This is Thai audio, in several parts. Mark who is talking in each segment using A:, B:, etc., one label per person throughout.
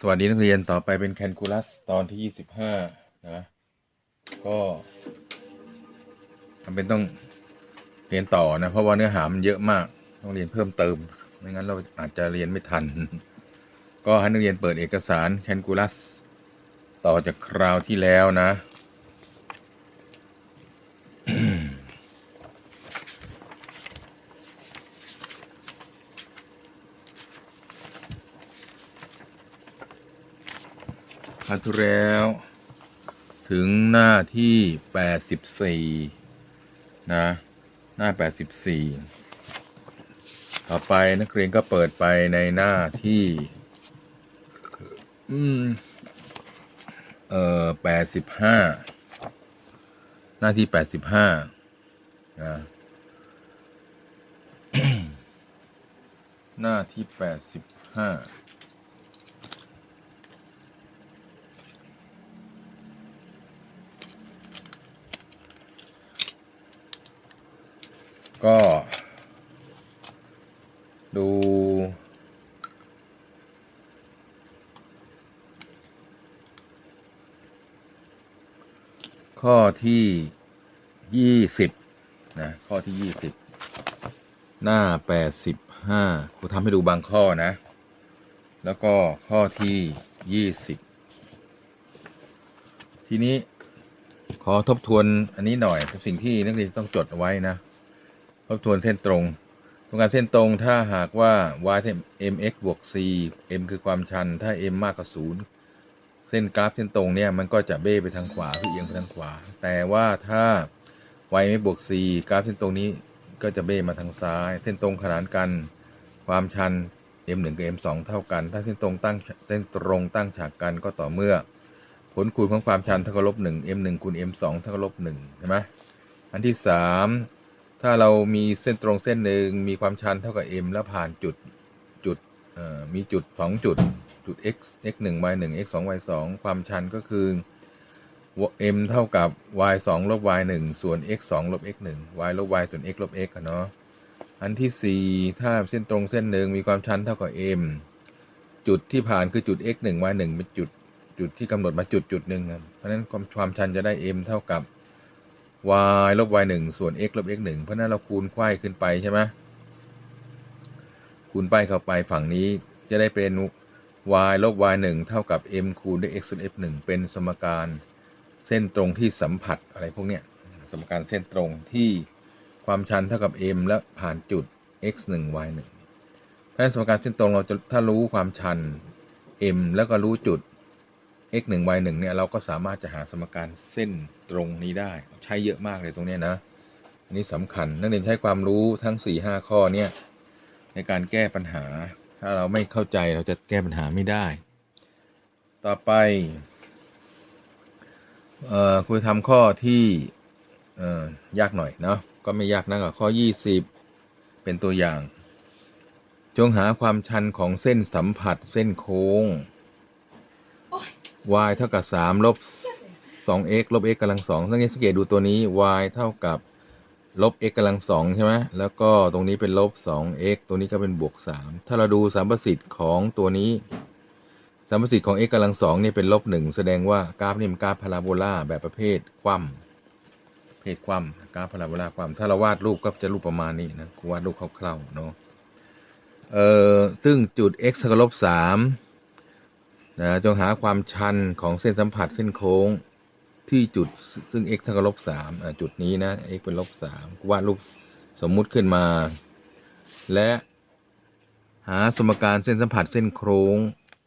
A: สวัสดีนักเรียนต่อไปเป็นแคนคูลัสตอนที่ยี่สิบห้านะก็จำเป็นต้องเรียนต่อนะ เพราะว่าเนื้อหามันเยอะมาก ต้องเรียนเพิ่มเติม ไม่งั้นเราอาจจะเรียนไม่ทัน ก็ให้นักเรียนเปิดเอกสารแคนคูลัสต่อจากคราวที่แล้วนะ คราวที่แล้ว ถึงหน้าที่แปดสิบสี่นะ หน้าแปดสิบสี่ต่อไปนักเรียนก็เปิดไปในหน้าที่ อืม เอ่อแปดสิบห้าหน้าที่แปดสิบห้านะหน้าที่แปดสิบห้า ก็ ดู ข้อที่ยี่สิบนะ ข้อที่ยี่สิบหน้าแปดสิบห้าครูทำให้ดูบางข้อนะ แล้วก็ข้อที่ยี่สิบทีนี้ขอทบทวนอันนี้หน่อยเป็นสิ่งที่นักเรียนต้องจดเอาไว้นะ บทวนเส้นตรงตรงการเส้นตรงถ้าหากว่า y เท่า mx บวก c m คือความชัน ถ้า m มากกว่าศูนย์เส้นกราฟเส้นตรงเนี่ยมันก็จะเบ้ไปทางขวาคือเอียงไปทางขวา แต่ว่าถ้า y ไม่บวก c กราฟเส้นตรงนี้ก็จะเบ้มาทางซ้าย เส้นตรงขนานกัน ความชัน m 1 กับ m 2 เท่ากัน ถ้าเส้นตรงตั้งเส้นตรงตั้งฉากกันก็ต่อเมื่อ ผลคูณของความชันเท่ากับลบหนึ่ง m หนึ่งคูณ m สองเท่ากับลบหนึ่งใช่ไหมอันที่สาม ถ้าเรามีเส้นตรงเส้นหนึ่งมีความชันเท่ากับ m แล้วผ่านจุดจุดมีจุดสองจุด จุด x x หนึ่ง y หนึ่ง x สอง y สองความชันก็คือ m เท่ากับ y สองลบ y หนึ่งส่วน x สองลบ x หนึ่ง y ลบ y ส่วน x ลบ x อะเนาะอันที่สี่ถ้าเส้นตรงเส้นหนึ่งมีความชันเท่ากับ m จุดที่ผ่านคือจุด x หนึ่ง y หนึ่งเป็นจุดจุดที่กำหนดมาจุดจุดหนึ่งเพราะฉะนั้นความความชันจะได้ m เท่ากับ y ลบ y หนึ่งส่วน x ลบ x หนึ่งเพราะนั้นเราคูณไขว้ขึ้นไปใช่ไหมคูณไปเข้าไปฝั่งนี้จะได้เป็น y ลบ y หนึ่งเท่ากับ m คูณด้วย x ส่วน f หนึ่งเป็นสมการเส้นตรงที่สัมผัสอะไรพวกเนี้ยสมการเส้นตรงที่ความชันเท่ากับ m และผ่านจุด x หนึ่ง y หนึ่งเพราะฉะนั้นสมการเส้นตรงเราจะถ้ารู้ความชัน m แล้วก็รู้จุด x 1 y 1เนี่ยเราก็สามารถจะหาสมการเส้นตรงนี้ได้ ใช้เยอะมากเลยตรงนี้นะอันนี้สำคัญนักเรียนใช้ความรู้ทั้ง 4 5 ข้อเนี่ยในการแก้ปัญหา ถ้าเราไม่เข้าใจเราจะแก้ปัญหาไม่ได้ ต่อไปเอ่อคุยทำข้อที่เอ่อยากหน่อยเนาะก็ไม่ยากนะกับข้อ 20 เป็นตัวอย่าง จงหาความชันของเส้นสัมผัสเส้นโค้ง y เท่ากับสามลบสอง x ลบ x กำลังสองสังเกตสังเกตดูตัวนี้ y เท่ากับลบ x กำลังสองใช่ไหมแล้วก็ตรงนี้เป็นลบสอง x ตัวนี้ก็เป็นบวกสามถ้าเราดูสามประสิทธิ์ของตัวนี้สามประสิทธิ์ของ x กำลังสองเนี่ยเป็นลบหนึ่งแสดงว่ากราฟนี่มันกราฟพาราโบลาแบบประเภทคว่ำประเภทคว่ำกราฟพาราโบลาคว่ำถ้าเราวาดรูปก็จะรูปประมาณนี้นะวาดรูปคร่าวๆเนาะเอ่อซึ่งจุด x เท่ากับลบสาม นะจงหาความชันของเส้นสัมผัสเส้นโค้งที่จุดซึ่ง x เท่ากับลบสามจุดนี้นะ x เป็นลบสามวาดรูปสมมุติขึ้นมา และหาสมการเส้นสัมผัสเส้นโค้ง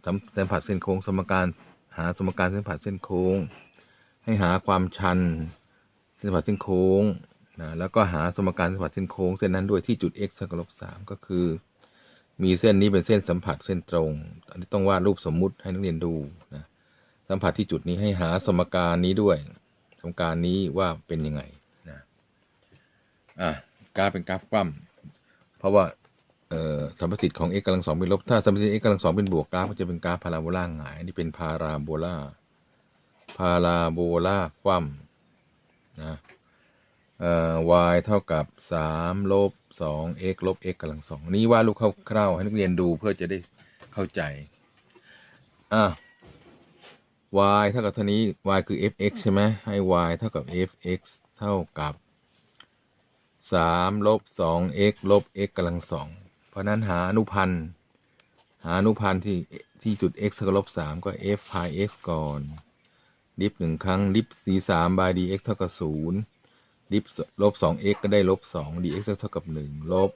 A: สัมสัมผัสเส้นโค้ง สมการหาสมการเส้นสัมผัสเส้นโค้ง ให้หาความชัน เส้นสัมผัสเส้นโค้งนะแล้วก็หาสมการเส้นสัมผัสเส้นโค้งเส้นนั้นด้วยที่จุด x เท่ากับลบสามก็คือ มีเส้นนี้เป็นเส้นสัมผัสเส้นตรง อันนี้ต้องวาดรูปสมมุติให้นักเรียนดูนะสัมผัสที่จุดนี้ให้หาสมการนี้ด้วย สมการนี้ว่าเป็นยังไงนะอะกราฟเป็นกราฟคว่ำเพราะว่าเอ่อสัมประสิทธิ์ของ x กำลังสองเป็นลบ ถ้าสัมประสิทธิ์ x กำลังสองเป็นบวกกราฟก็จะเป็นกราฟพาราโบลาหงายนี่เป็นพาราโบลาพาราโบลาคว่ำนะเอ่อ y เท่ากับสามลบ สอง x ลบ x กำลังสองนี้ว่าดรูปคร่าวๆให้นักเรียนดูเพื่อจะได้เข้าใจ อะ y เท่ากับเท่านี้ y คือ f(x) ใช่ไหมให้ y เท่ากับ f(x) เท่ากับสามลบสอง x ลบ x กำลังสอง เพราะนั้นหาอนุพันธ์ หาอนุพันธ์ที่ที่จุด x เท่ากับลบสามก็ f พาย x ก่อน ดิฟหนึ่งครั้ง ดิฟ c สาม by dx เท่ากับศูนย์ ดิฟลบสอง x ก็ได้ลบสอง dx เท่ากับหนึ่งลบ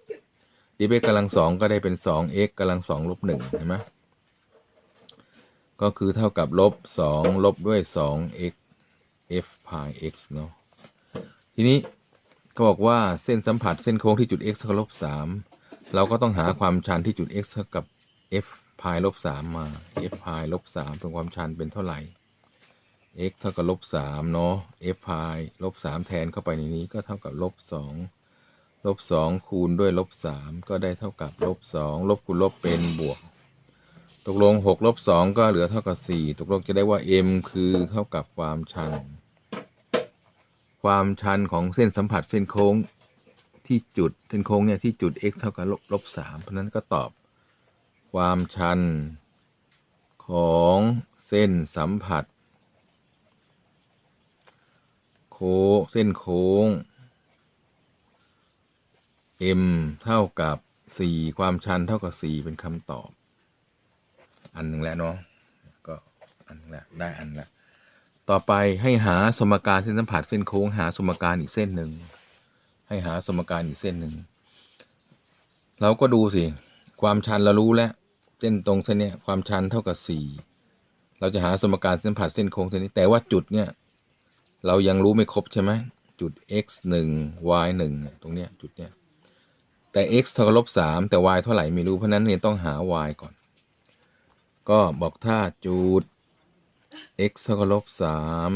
A: ดิฟ x กำลังสองก็ได้เป็นสอง x กำลังสองลบหนึ่งเห็นไหมก็คือเท่ากับลบสองลบด้วยสอง x f พาย x เนาะทีนี้ก็บอกว่าเส้นสัมผัสเส้นโค้งที่จุด x เท่ากับลบสามเราก็ต้องหาความชันที่จุด x เท่ากับ f พายลบสามมา f พายลบสามเป็นความชันเป็นเท่าไหร่ x เท่ากับลบสามเนาะ f พายลบสามแทนเข้าไปในนี้ก็เท่ากับลบสองลบสองคูณด้วยลบสามก็ได้เท่ากับลบสองลบคูณลบเป็นบวก ตกลงหกลบสองก็เหลือเท่ากับสี่ตกลงจะได้ว่า m คือเท่ากับความชัน ความชันของเส้นสัมผัสเส้นโค้งที่จุดเส้นโค้งเนี่ยที่จุด x เท่ากับลบลบสามเพราะนั้นก็ตอบ ความชันของเส้นสัมผัส โค้งเส้นโค้ง m เท่ากับสี่ความชันเท่ากับสี่เป็นคำตอบ อันหนึ่งแล้วเนาะก็อันนึงแล้วได้อันแล้วต่อไปให้หาสมการเส้นสัมผัสเส้นโค้ง หาสมการอีกเส้นหนึ่งให้หาสมการอีกเส้นหนึ่งเราก็ดูสิ ความชันเรารู้แล้ว เส้นตรงเส้นเนี้ยความชันเท่ากับสี่เราจะหาสมการเส้นสัมผัสเส้นโค้งเส้นนี้แต่ว่าจุดเนี่ย เรายังรู้ไม่ครบใช่ไหมจุด x หนึ่ง y หนึ่งตรงเนี้ยจุดเนี้ยแต่ x เท่ากับลบสามแต่ y เท่าไหร่ไม่รู้เพราะฉะนั้นเนี่ยต้องหา y ก่อน ก็บอกถ้าจุด x เท่ากับลบสาม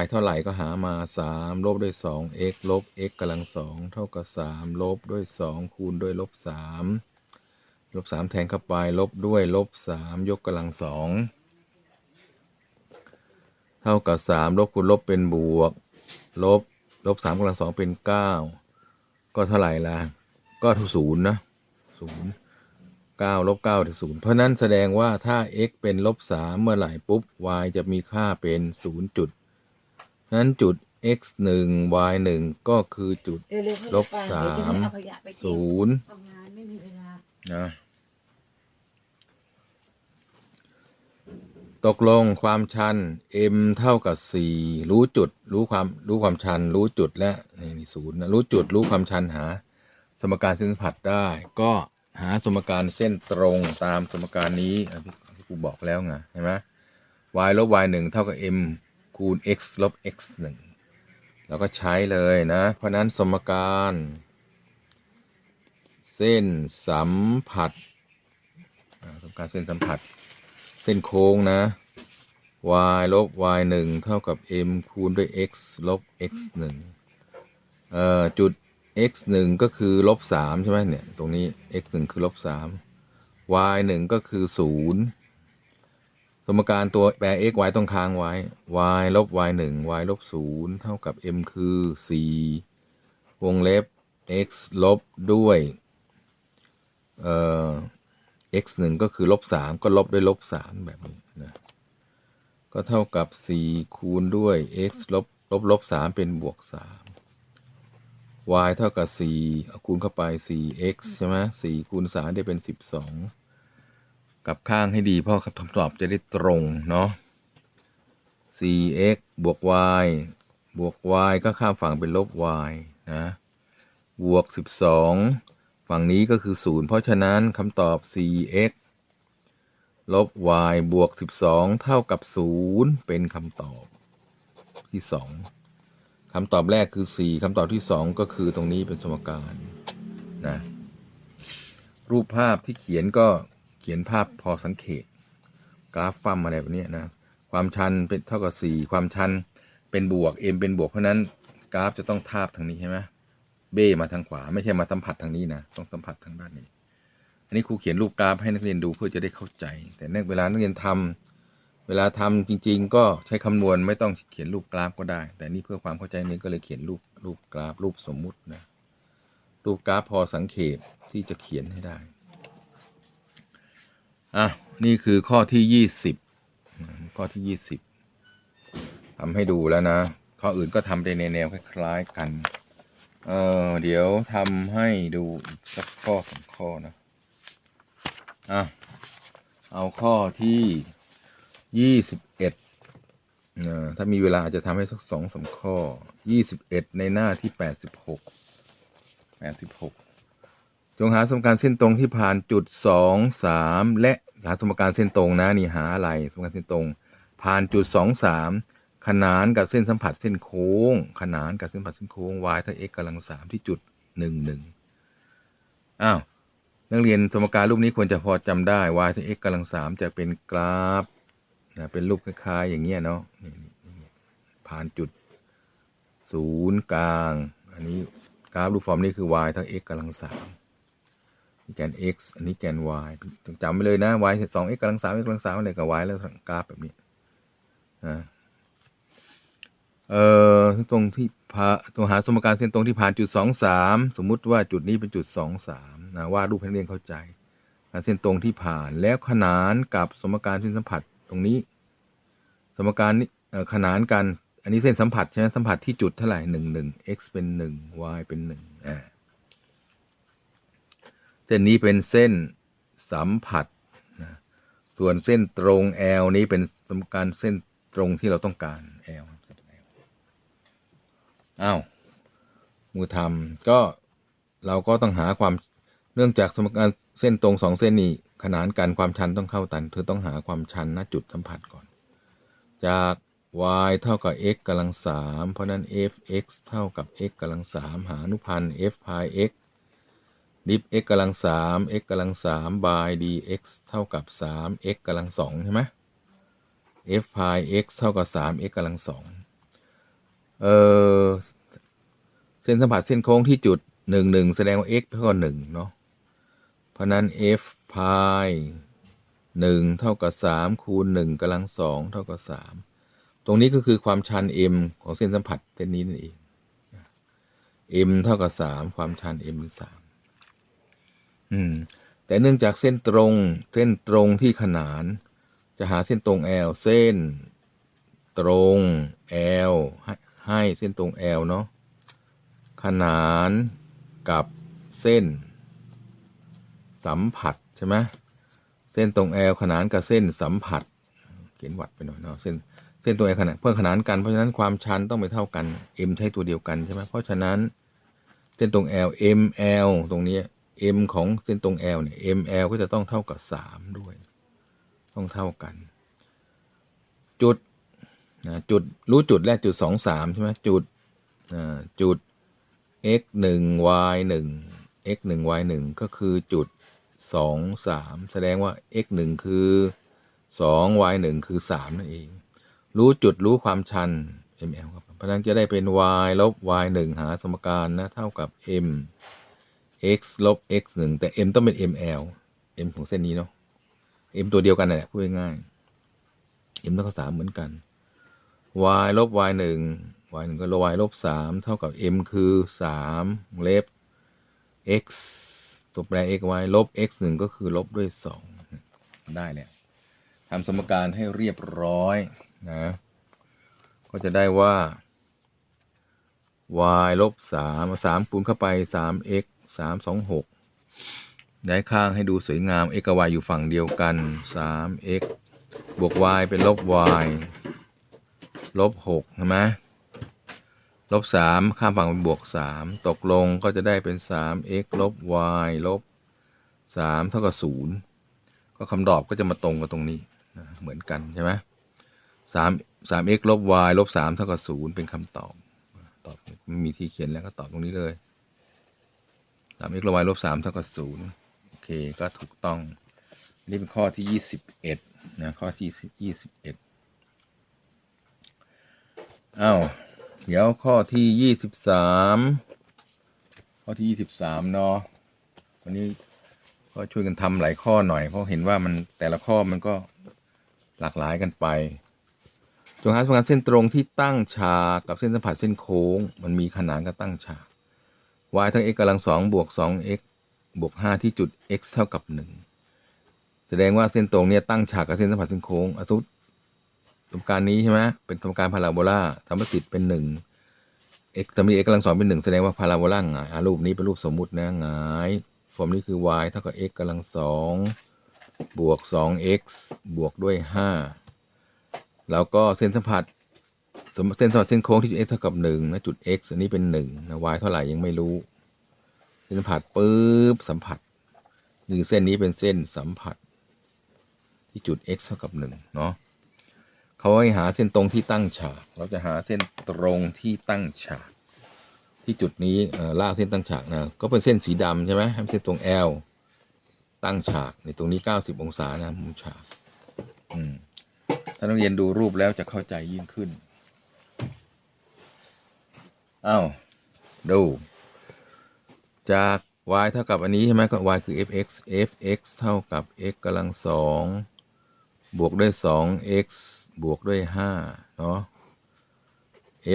A: y เท่าไหร่ก็หามาสามลบด้วยสอง x ลบ x กำลังสองเท่ากับสามลบด้วยสองคูณด้วยลบสามลบสามแทนเข้าไปลบด้วยลบสามยกกำลังสอง เท่ากับสามลบคูณลบเป็นบวก ลบลบสามกำลังสองเป็นเก้าก็เท่าไหร่ล่ะ ก็เท่าศูนย์นะศูนย์เก้าลบเก้าถึงศูนย์เพราะนั้นแสดงว่าถ้า x เป็นลบสามเมื่อไหร่ปุ๊บ y จะมีค่าเป็นศูนย์จุด นั้นจุด x หนึ่ง y หนึ่งก็คือจุด
B: เร็วๆ
A: ลบสาม
B: เดี๋ยวจะได้เอาขยะไปเก็บ
A: ศูนย์
B: ทำงานไม่มีเวลา
A: นะ ตกลงความชัน m เท่ากับสี่รู้จุด รู้ความ รู้ความชัน รู้จุดและนี่นี่ศูนย์นะ รู้จุด รู้ความชันหา สมการเส้นสัมผัสได้ ก็หาสมการเส้นตรงตามสมการนี้ที่ที่ครูบอกแล้วไง เห็นไหม y ลบ y หนึ่งเท่ากับ m คูณ x ลบ x หนึ่งเราก็ใช้เลยนะ เพราะนั้นสมการ เส้นสัมผัสสมการเส้นสัมผัส ส้นโค้งนะ y ลบ y หนึ่งเท่ากับ m คูณด้วย x ลบ x หนึ่งเอ่อจุด x หนึ่งก็คือลบสามใช่ไหมเนี่ย ตรงนี้ x หนึ่งคือลบสาม y หนึ่งก็คือศูนย์สมการตัวแปร x y ต้องค้างไว้ y ลบ y หนึ่ง y ลบศูนย์เท่ากับ m คือสี่วงเล็บ x ลบด้วย เอ่อ x หนึ่งก็คือลบสามก็ลบด้วยลบสามแบบนี้นะก็เท่ากับสี่คูณด้วย x ลบลบลบสามเป็นบวกสาม y เท่ากับสี่เอาคูณเข้าไปสี่ x ใช่ไหมสี่คูณสามได้เป็นสิบสองกลับข้างให้ดีเพราะคำตอบจะได้ตรงเนาะสี่ x บวก y บวก y ก็ข้ามฝั่งเป็นลบ y นะ บวกสิบสอง ฝั่งนี้ก็คือศูนย์เพราะฉะนั้นคำตอบ 4x ลบ y บวก 12 เท่ากับ 0 เป็นคำตอบที่ 2คำตอบแรกคือ 4คำตอบที่ 2 ก็คือตรงนี้เป็นสมการนะรูปภาพที่เขียนก็เขียนภาพพอสังเกต กราฟฟัมอะไรแบบนี้นะ ความชันเป็นเท่ากับ 4 ความชันเป็นบวก m เป็นบวกเพราะนั้นกราฟจะต้องทาบทางนี้ใช่ไหม เบ้มาทางขวา ไม่ใช่มาสัมผัสทางนี้นะต้องสัมผัสทางด้านนี้ อันนี้ครูเขียนรูปกราฟให้นักเรียนดูเพื่อจะได้เข้าใจ แต่ในเวลานักเรียนทำเวลาทำจริง ๆ ก็ใช้คำนวณไม่ต้องเขียนรูปกราฟก็ได้ แต่นี่เพื่อความเข้าใจนี้ก็เลยเขียนรูปรูปกราฟรูปสมมุตินะรูปกราฟพอสังเกตที่จะเขียนให้ได้อะนี่คือข้อที่ยี่สิบข้อที่ยี่สิบทำให้ดูแล้วนะ ข้ออื่นก็ทำไปในแนวคล้ายๆกัน เออเดี๋ยวทำให้ดูสักข้อสองข้อนะอะเอาข้อที่ยี่สิบเอ็ดถ้ามีเวลาอาจจะทำให้สักสองสามข้อยี่สิบเอ็ดในหน้าที่แปดสิบหกแปดสิบหกจงหาสมการเส้นตรงที่ผ่านจุดสองสามและหาสมการเส้นตรงนะนี่หาอะไรสมการเส้นตรง ผ่านจุดสองสาม ขนานกับเส้นสัมผัสเส้นโค้ง ขนานกับเส้นสัมผัสเส้นโค้ง y ถ้า x กำลังสามที่จุดหนึ่งหนึ่งอ้าวนักเรียนสมการรูปนี้ควรจะพอจำได้ y ถ้า x กำลังสามจะเป็นกราฟนะเป็นรูปคล้ายๆอย่างเงี้ยเนาะนี่นี่นี่ผ่านจุดศูนย์กลาง อันนี้กราฟรูปฟอร์มนี้คือ y ทั้ง x กำลังสามนี่แกน x อันนี้แกน y จำไว้เลยนะ y สอง x กำลังสาม x กำลังสามอะไรกับ y แล้วกราฟแบบนี้นะ เอ่อตรงที่พาตรงหาสมการเส้นตรงที่ผ่านจุดสองสามสมมุติว่าจุดนี้เป็นจุดสองสามนะวาดรูปให้นักเรียนเข้าใจาเส้นตรงที่ผ่านแล้วขนานกับสมการเส้นสัมผัสตรงนี้ สมการนี้ขนานกัน อันนี้เส้นสัมผัสใช่ไหมสัมผัสที่จุดเท่าไหร่หนึ่งหนึ่ง x เป็นหนึ่ง y เป็นหนึ่งอ่าเส้นนี้เป็นเส้นสัมผัสนะส่วนเส้นตรง L นี้เป็นสมการเส้นตรงที่เราต้องการ L อ้าวมือทำก็เราก็ต้องหาความเนื่องจากสมการเส้นตรงสองเส้นนี้ขนานกันความชันต้องเข้าตัน เธอต้องหาความชันณจุดสัมผัสก่อน จาก y เท่ากับ x กำลังสามเพราะนั้น f(x) เท่ากับ x กำลังสามหาอนุพันธ์ f พาย x ดิฟ x กำลังสาม x กำลังสาม by dx เท่ากับสาม x กำลังสองใช่ไหม f พาย x เท่ากับสาม x กำลังสอง เออเส้นสัมผัสเส้นโค้งที่จุดหนึ่งหนึ่งแสดงว่า x เท่ากับหนึ่งเนาะ เพราะนั้น f พายหนึ่งเท่ากับสามคูณหนึ่งกำลังสองเท่ากับสามตรงนี้ก็คือความชัน m ของเส้นสัมผัสเส้นนี้นั่นเอง m เท่ากับสามความชัน m เป็นสามอืม แต่เนื่องจากเส้นตรง เส้นตรงที่ขนาน จะหาเส้นตรง L เส้นตรง L ให้เส้นตรง L เนาะขนานกับเส้น สัมผัสใช่ไหมเส้นตรง L ขนานกับเส้นสัมผัส เขียนวัดไปหน่อยเนาะเส้นเส้นตรง L ขนานเพื่อขนานกันเพราะฉะนั้นความชันต้องไปเท่ากัน M ใช้ตัวเดียวกันใช่ไหมเพราะฉะนั้นเส้นตรง L ML ตรงนี้ M ของเส้นตรง L เนี่ย ML ก็จะต้องเท่ากับสามด้วย ต้องเท่ากัน จุด นะจุดรู้จุดแรกจุดสองสามใช่ไหมจุดจุด x หนึ่ง y หนึ่ง x หนึ่ง y หนึ่งก็คือจุดสองสามแสดงว่า x หนึ่งคือสอง y หนึ่งคือสามนั่นเอง รู้จุดรู้ความชัน ml ครับเพราะนั้นจะได้เป็น y ลบ y หนึ่งหาสมการนะเท่ากับ m x ลบ x หนึ่งแต่ m ต้องเป็น ml m ของเส้นนี้เนาะ m ตัวเดียวกันนั่นแหละพูดง่ายๆ m เท่ากับสามเหมือนกัน y ลบ y หนึ่ง y หนึ่งก็ลบ y ลบสามเท่ากับ m คือสามเล็บ x ตัวแปร x y ลบ x หนึ่งก็คือลบด้วยสองได้แล้วทำสมการให้เรียบร้อยนะ ก็จะได้ว่า y ลบสามสามคูณเข้าไปสาม x สามสองหกย้ายข้างให้ดูสวยงาม x กับ y อยู่ฝั่งเดียวกันสาม x บวก y เป็นลบ y ลบหกใช่ไหมลบสามข้ามฝั่งเป็นบวกสามตกลงก็จะได้เป็นสาม x ลบ y ลบสามเท่ากับศูนย์ก็คำตอบก็จะมาตรงกับตรงนี้นะเหมือนกันใช่ไหมสามสาม x ลบ y ลบสามเท่ากับศูนย์เป็นคำตอบ ตอบไม่มีที่เขียนแล้วก็ตอบตรงนี้เลยสาม x ลบ y ลบสามเท่ากับศูนย์โอเคก็ถูกต้อง นี่เป็นข้อที่ยี่สิบเอ็ดนะข้อที่ยี่สิบเอ็ด อ้าวเดี๋ยวข้อที่ยี่สิบสามข้อที่ยี่สิบสามเนาะวันนี้ก็ช่วยกันทำหลายข้อหน่อย เพราะเห็นว่ามันแต่ละข้อมันก็หลากหลายกันไป จงหาสมการเส้นตรงที่ตั้งฉากกับเส้นสัมผัสเส้นโค้ง มันมีขนานกับตั้งฉาก y ทั้ง x กำลังสองบวกสอง x บวกห้าที่จุด x เท่ากับหนึ่งแสดงว่าเส้นตรงเนี่ยตั้งฉากกับเส้นสัมผัสเส้นโค้งอสุด สมการนี้ใช่ไหมเป็นสมการพาราโบลาธรรมสิทธิ์เป็นหนึ่ง x จะมี x กำลังสองเป็นหนึ่งแสดงว่าพาราโบลาหงายรูปนี้เป็นรูปสมมุตินะหงายฟอร์มนี้คือ y เท่ากับ x กำลังสองบวกสอง x บวกด้วยห้าแล้วก็เส้นสัมผัสเส้นสัมผัสเส้นโค้งที่จุด x เท่ากับหนึ่งนะจุด x อันนี้เป็นหนึ่งนะ y เท่าไหร่ยังไม่รู้ เส้นสัมผัสปุ๊บสัมผัสหนึ่งเส้นนี้เป็นเส้นสัมผัส ที่จุด x เท่ากับหนึ่งเนาะ เขาให้หาเส้นตรงที่ตั้งฉาก เราจะหาเส้นตรงที่ตั้งฉาก ที่จุดนี้เอ่อลากเส้นตั้งฉากนะ ก็เป็นเส้นสีดำใช่ไหมให้เส้นตรง L ตั้งฉากในตรงนี้ 90 องศานะมุมฉากถ้านักเรียนดูรูปแล้วจะเข้าใจยิ่งขึ้นอ้าวดู จาก y เท่ากับอันนี้ใช่ไหมก็ y คือ fx fx เท่ากับ x กำลังสองบวกด้วย 2x บวกด้วย5เนาะ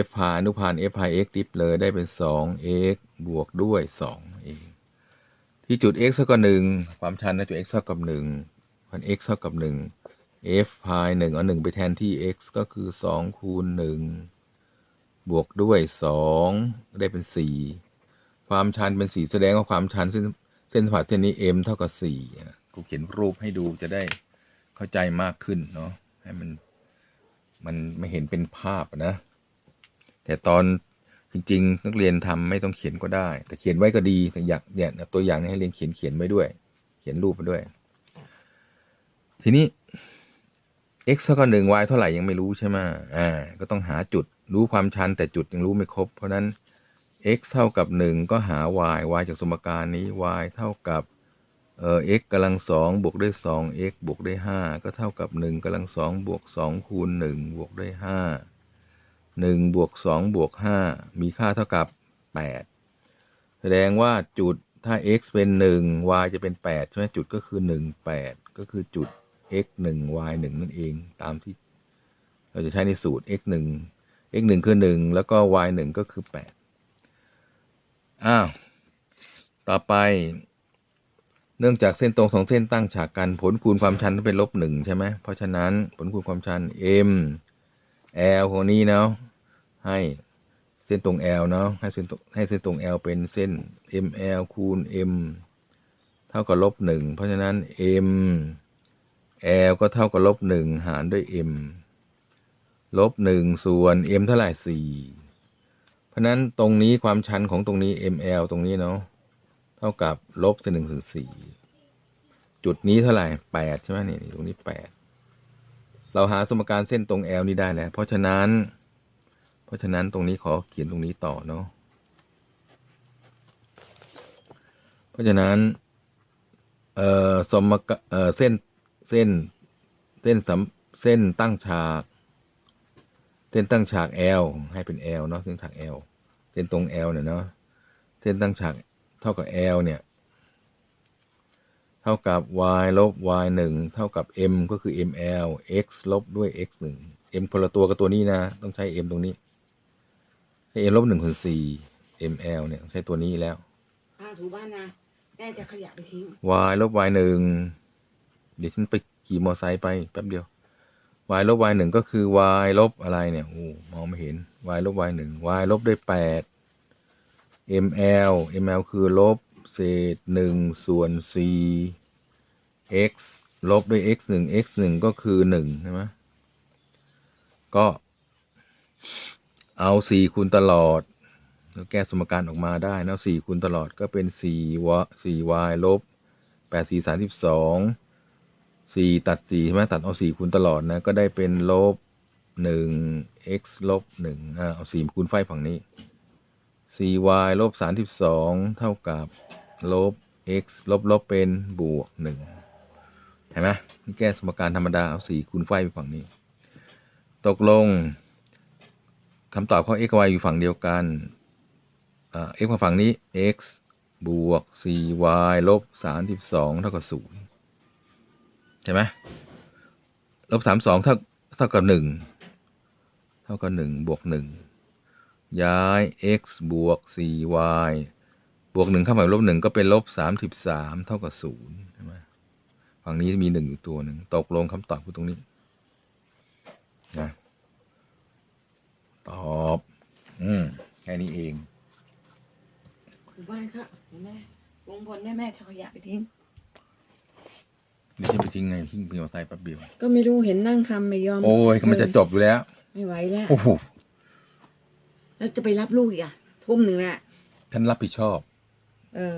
A: f พาอนุพานธ์ f พา x ดิฟเลยได้เป็น 2x บวกด้วย2เองที่จุด x เท่ากับ1ความชันนะจุด x เท่ากับ1พัน x เท่ากับ1 f พาย1เอา1ไปแทนที่ x ก็คือ2คูณ1บวกด้วย2ได้เป็น 4 ความชันเป็น 4 แสดงว่าความชันเส้นเส้นผ่าเส้นนี้ m เท่ากับ4อ่กูเขียนรูปให้ดูจะได้เข้าใจมากขึ้นเนาะให้มัน มันไม่เห็นเป็นภาพนะ แต่ตอนจริง ๆ นักเรียนทำไม่ต้องเขียนก็ได้ แต่เขียนไว้ก็ดีแต่อยากเนี่ยตัวอย่างนี้ให้เรียนเขียนเขียนไว้ด้วย เขียนรูปไปด้วย ทีนี้ x เท่ากับหนึ่ง y เท่าไหร่ยังไม่รู้ใช่ไหมอ่า ก็ต้องหาจุดรู้ความชันแต่จุดยังรู้ไม่ครบ เพราะนั้น x เท่ากับหนึ่งก็หา y y จากสมการนี้ y เท่ากับ เอ่อ x กำลังสองบวกด้วยสอง x บวกด้วยห้าก็เท่ากับหนึ่งกำลังสองบวกสองคูณหนึ่งบวกด้วยห้าหนึ่งบวกสองบวกห้ามีค่าเท่ากับแปดแสดงว่าจุดถ้า x เป็นหนึ่ง y จะเป็นแปดใช่ไหมจุดก็คือหนึ่งแปดก็คือจุด x หนึ่ง y หนึ่งนั่นเองตามที่ เราจะใช้ในสูตร x หนึ่ง x หนึ่งคือหนึ่งแล้วก็ y หนึ่งก็คือแปดอ้าวต่อไป เนื่องจากเส้นตรงสองเส้นตั้งฉากกันผลคูณความชันต้องเป็นลบหนึ่งใช่ไหมเพราะฉะนั้นผลคูณความชัน m l ของนี้เนาะให้เส้นตรง l เนาะให้เส้นตรงให้เส้นตรง l เป็นเส้น ml คูณ m เท่ากับลบหนึ่งเพราะฉะนั้น m l ก็เท่ากับลบหนึ่งหารด้วย m ลบหนึ่งส่วน m เท่าไหร่สี่เพราะนั้นตรงนี้ความชันของตรงนี้ ml ตรงนี้เนาะ เท่ากับลบหนึ่งส่วนสี่จุดนี้เท่าไหร่แปดใช่ไหมนี่ตรงนี้แปดเราหาสมการเส้นตรง L นี้ได้แล้ว เพราะฉะนั้น เพราะฉะนั้นตรงนี้ขอเขียนตรงนี้ต่อเนาะเพราะฉะนั้นเอ่อสมกเอ่อเส้นเส้นเส้นสเส้นตั้งฉากเส้นตั้งฉาก L ให้เป็น L เนาะเส้นฉาก L เส้นตรง L เนี่ยเนาะเส้นตั้งฉาก เท่ากับ L เนี่ย เท่ากับ y ลบ y หนึ่งเท่ากับ m ก็คือ ml x ลบด้วย x หนึ่ง m คนละตัวกับตัวนี้นะ ต้องใช้ m ตรงนี้ให้ m ลบหนึ่งคูณสี่ ml เนี่ยต้องใช้ตัวนี้แล้ว
B: อ้าวถูบ้านนะแม่จะขยะไปทิ้ง
A: y ลบ y หนึ่งเดี๋ยวฉันไปขี่มอเตอร์ไซค์ไปแป๊บเดียว y ลบ y หนึ่งก็คือ y ลบอะไรเนี่ย โอ้ มองไม่เห็น y ลบ y หนึ่ง y ลบด้วยแปด ml ml คือลบเศษหนึ่งส่วนสี่ x ลบด้วย x หนึ่ง x หนึ่งก็คือหนึ่งใช่ไหมก็เอาสี่คูณตลอด แล้วแก้สมการออกมาได้นะสี่คูณตลอดก็เป็นสี่วสี่ y ลบแปดสี่สามสิบสองสี่ตัดสี่ใช่ไหมตัดเอาสี่คูณตลอดนะ ก็ได้เป็นลบหนึ่ง x ลบหนึ่งอ่าเอาสี่คูณไฟฝั่งนี้ สี่ y ลบสามสิบสองเท่ากับลบ x ลบลบเป็นบวกหนึ่งเห็นไหมนี่แก้สมการธรรมดา เอาสี่คูณไฟไปฝั่งนี้ ตกลงคำตอบข้อ x y อยู่ฝั่งเดียวกันอ่า x มาฝั่งนี้ x บวก 4y ลบ32 เท่ากับ 0 ใช่ไหมลบ32เท่าเท่ากับ 1 เท่ากับ 1 บวก 1 ย้าย x บวก 4y บวก1เข้ามาลบ1ก็เป็นลบ33เท่ากับ0ใช่ไหมฝั่งนี้มีหนึ่งอยู่ตัวหนึ่งตกลงคำตอบคือตรงนี้นะตอบ อืมแค่นี้เอง
B: ถูบ้านค่ะเห็นไหมลุงพลแม่แม่จะเอาขยะไปทิ้ง
A: เดี๋ยวจะไปทิ้งไงทิ้งเพียวใส่แป๊บเดียว
B: ก็ไม่รู้เห็นนั่งทำไม่ยอม
A: โอ้ยมันจะจบอยู่แล้ว
B: ไม่ไหวแล้ว
A: โอ้โห
B: แล้วจะไปรับลูกอีกอะทุ่มหนึ่งแหละ
A: ฉันรับผิดชอบ
B: เออ